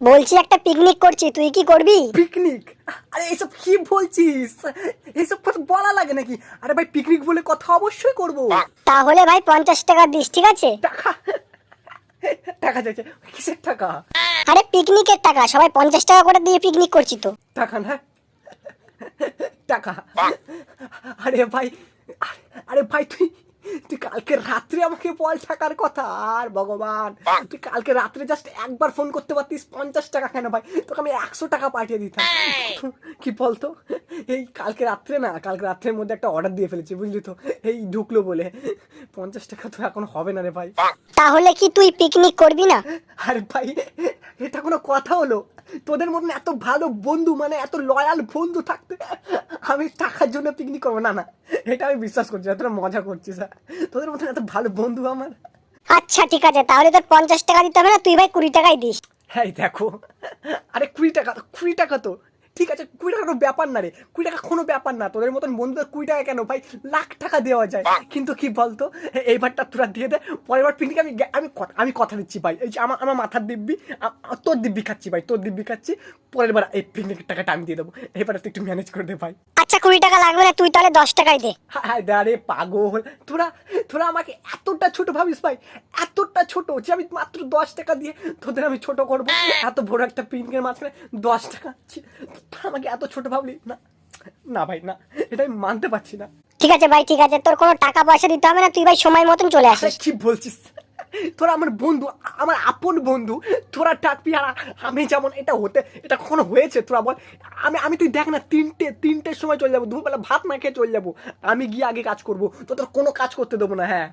বলছি একটা পিকনিক করছি তুই কি করবি? পিকনিক আরে এসব কি বলছিস? এসব কথা বলা লাগে নাকি? আরে ভাই পিকনিক বলে কথা অবশ্যই করব। তাহলে ভাই পঞ্চাশ টাকা দিস ঠিক আছে? টাকা? টাকা চাইছে। কিসের টাকা? আরে পিকনিকের টাকা সবাই পঞ্চাশ টাকা করে দিয়ে পিকনিক করছি তো। টাকা না? টাকা? আরে ভাই আরে- আরে ভাই তুই তুই কালকে রাত্রে আমাকে বল টাকার কথা। আর ভগবান তুই কালকে রাত্রে জাস্ট একবার ফোন করতে পারতিস পঞ্চাশ টাকা কেন ভাই? তোকে আমি একশো টাকা পাঠিয়ে দিতাম। কি বলতো? এই কালকে রাত্রে না কালকে রাত্রের মধ্যে একটা অর্ডার দিয়ে ফেলেছি বুঝলি তো? এই ঢুকলো বলে। পঞ্চাশ টাকা তো এখন হবে না রে ভাই। তাহলে কি তুই পিকনিক করবি না? আরে ভাই এটা কোনো কথা হলো। তোদের মতন এত ভালো বন্ধু মানে এত লয়াল বন্ধু থাকতে আমি টাকার জন্য পিকনিক করব। না না এটা আমি বিশ্বাস করছি এতটা তোরা মজা করছিস হ্যাঁ। তোদের মতন এত ভালো বন্ধু আমার। আচ্ছা ঠিক আছে তাহলে তোর পঞ্চাশ টাকা দিতে হবে না তুই ভাই কুড়ি টাকাই দিস। হ্যাঁ দেখো আরে কুড়ি টাকা কুড়ি টাকা তো। ঠিক আছে কুড়ি টাকা কোনো ব্যাপার না রে। কুড়ি টাকা কোনো ব্যাপার না। তোদের মতন বন্ধুদের কুড়ি টাকা কেন? ভাই লাখ টাকা দেওয়া যায়। কিন্তু কি বলতো এইবারটা তোরা দিয়ে দে। পরের বার পিকনিক আমি আমি কথা- আমি কথা দিচ্ছি ভাই। এই যে আমার আমার মাথার দিব্যি তোর দিব্যি খাচ্ছি ভাই। তোর দিব্যি খাচ্ছি। পরের বার এই পিকনিকের টাকাটা আমি দিয়ে দেবো। এবারে তুই একটু ম্যানেজ করে দে ভাই। আচ্ছা কুড়ি টাকা লাগবে না তুই তাহলে দশ টাকাই দে। হায় আরে পাগল। তোরা তোরা আমাকে এতটা ছোট ভাবিস ভাই। এতটা ছোট যে আমি মাত্র দশ টাকা দিয়ে তোদের আমি ছোট করব। এত বড় একটা পিঙ্কের মাঝখানে দশ টাকা আমাকে এত ছোট ভাবলি? না না ভাই না এটা আমি মানতে পারছি না। ঠিক আছে ভাই ঠিক আছে তোর কোনো টাকা পয়সা দিতে হবে না তুই ভাই সময় মতন চলে আসিস। কি বলছিস? তোরা আমার বন্ধু আমার আপন বন্ধু তোরা ডাকবি আর আমি যেমন এটা হতে এটা কখনো হয়েছে তোরা বল। আমি আমি তুই দেখ না তিনটে তিনটের সময় চলে যাব দুপুরবেলা ভাত না খেয়ে চলে যাব। আমি গিয়ে আগে কাজ করব তো তোর কোনো কাজ করতে দেবো না হ্যাঁ।